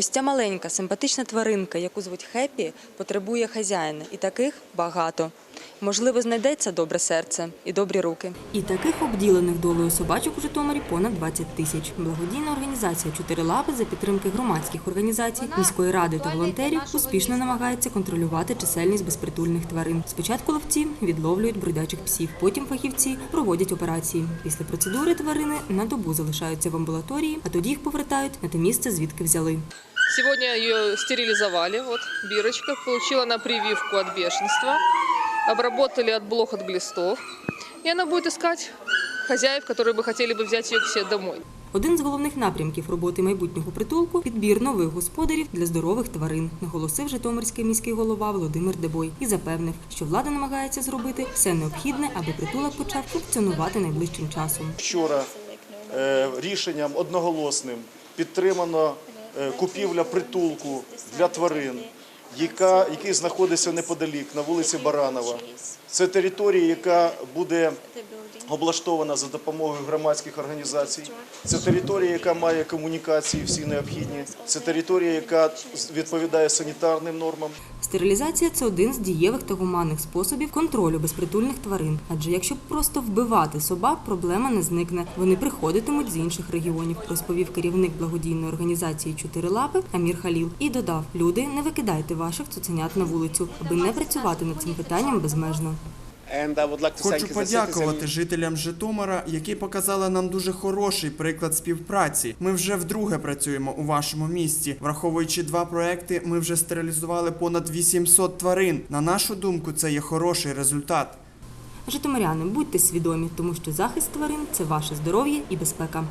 Ось ця маленька симпатична тваринка, яку звуть Хеппі, потребує хазяїна, і таких багато. Можливо, знайдеться добре серце і добрі руки. І таких обділених долею собачок у Житомирі понад 20 тисяч. Благодійна організація «Чотири лапи» за підтримки громадських організацій, міської ради та волонтерів успішно намагається контролювати чисельність безпритульних тварин. Спочатку ловці відловлюють бродячих псів, потім фахівці проводять операції. Після процедури тварини на добу залишаються в амбулаторії, а тоді їх повертають на те місце, звідки взяли. Сегодня ее стерилизовали. Вот Бирочка получила на прививку от бешенства. Обработали от блох от глистов. И она будет искать хозяев, которые бы хотели бы взять ее к себе домой. Один з головних напрямків роботи майбутнього притулку підбір нових господарів для здорових тварин, наголосив Житомирський міський голова Володимир Дебой і запевнив, що влада намагається зробити все необхідне, аби притулок почав функціонувати найближчим часом. Вчора е, рішенням одноголосним підтримано е, купівля притулку для тварин, яка, який знаходиться неподалік на вулиці Баранова. Це територія, яка буде облаштована за допомогою громадських організацій. Це територія, яка має комунікації всі необхідні. Це територія, яка відповідає санітарним нормам. Стерилізація це один з дієвих та гуманних способів контролю безпритульних тварин. Адже якщо просто вбивати собак, проблема не зникне. Вони приходитимуть з інших регіонів, розповів керівник благодійної організації Чотири лапи Амір Халіл. І додав: люди, не викидайте ваших цуценят на вулицю, аби не працювати над цим питанням безмежно. Хочу подякувати жителям Житомира, які показали нам дуже хороший приклад співпраці. Ми вже вдруге працюємо у вашому місті. Враховуючи два проекти, ми вже стерилізували понад 800 тварин. На нашу думку, це є хороший результат. Житомиряни, будьте свідомі, тому що захист тварин це ваше здоров'я і безпека.